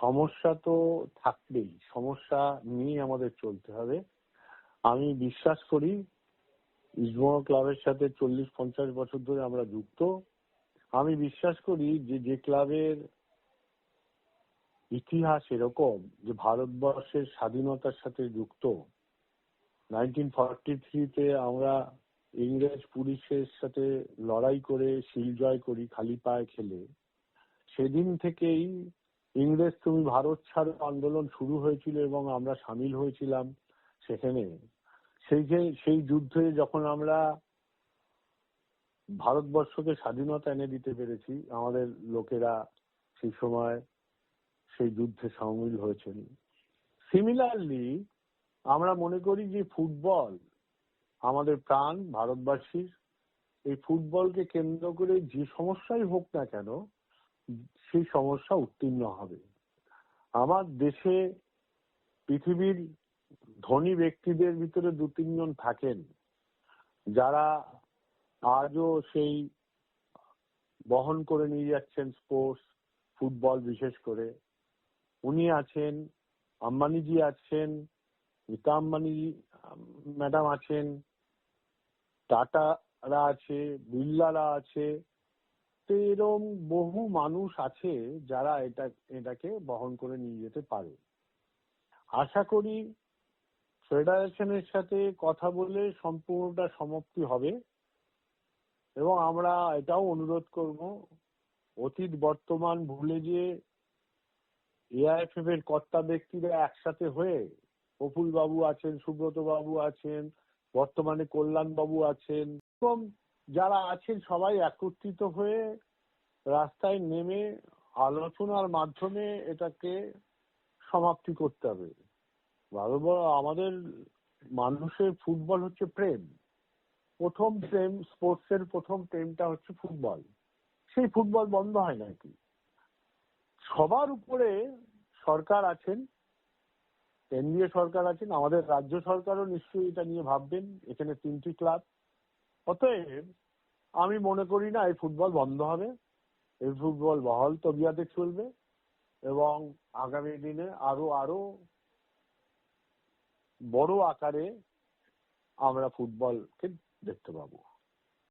সমস্যা তো থাকবেই। সমস্যা নিয়ে আমাদের চলতে হবে। আমি বিশ্বাস করি ইস্টবেঙ্গল ক্লাবের সাথে চল্লিশ, পঞ্চাশ বছর ধরে আমরা যুক্ত। আমি বিশ্বাস করি যে যে ক্লাবের ইতিহাস এরকম যে, ভারতবর্ষের স্বাধীনতার সাথে যুক্ত। নাইনটিন ফর্টি থ্রিতে আমরা ইংরেজ পুলিশের সাথে লড়াই করে শিল জয় করি, খালি পায়ে খেলে। সেদিন থেকেই ইংরেজ, তুমি ভারত ছাড়ো, আন্দোলন শুরু হয়েছিল এবং আমরা সামিল হয়েছিলাম সেখানে। সেই যে, সেই যুদ্ধে যখন আমরা ভারতবর্ষকে স্বাধীনতা এনে দিতে পেরেছি, আমাদের লোকেরা সেই সময় সেই যুদ্ধে সামিল হয়েছেন। সিমিলারলি আমরা মনে করি যে ফুটবল আমাদের প্রাণ, ভারতবাসীর। এই ফুটবলকে কেন্দ্র করে যে সমস্যাই হোক না কেন সেই সমস্যা উত্তীর্ণ হবে। আমার দেশে পৃথিবীর ধনী ব্যক্তিদের ভিতরে দু তিনজন থাকেন, যারা আজও সেই বহন করে নিয়ে যাচ্ছেন স্পোর্টস, ফুটবল বিশেষ করে। উনি আছেন, আম্বানিজি আছেন নীতা আম্বানি ম্যাডাম আছেন, টাটারা আছে বিড়লারা আছে তো এরম বহু মানুষ আছে যারা এটা, এটাকে বহন করে নিয়ে যেতে পারে। আশা করি ফেডারেশনের সাথে কথা বলে সম্পূর্ণটা সমাপ্তি হবে এবং আমরা এটাও অনুরোধ করব, অতীত বর্তমান ভুলে যে এআইএফএফ এর কর্তা ব্যক্তিরা একসাথে হয়ে প্রফুল বাবু আছেন সুব্রত বাবু আছেন, বর্তমানে কল্যাণ বাবু আছেন, এবং যারা আছেন সবাই একত্রিত হয়ে রাস্তায় নেমে আলোচনার মাধ্যমে এটাকে সমাপ্তি করতে হবে। আমাদের মানুষের ফুটবল হচ্ছে প্রেম। প্রথম প্রেম, স্পোর্টসের প্রথম প্রেমটা হচ্ছে ফুটবল। সেই ফুটবল বন্ধ হয় নাকি? সবার উপরে সরকার আছেন কেন্দ্রীয় সরকার আছেন, আমাদের রাজ্য সরকারও নিশ্চয়ই এটা নিয়ে ভাববেন। এখানে তিনটি ক্লাব অতএব আমি মনে করি না এই ফুটবল বন্ধ হবে। এই ফুটবল বহল তবিয়াতে চলবে এবং আগামী দিনে আরও আরও বড় আকারে আমরা ফুটবলকে দেখতে পাবো।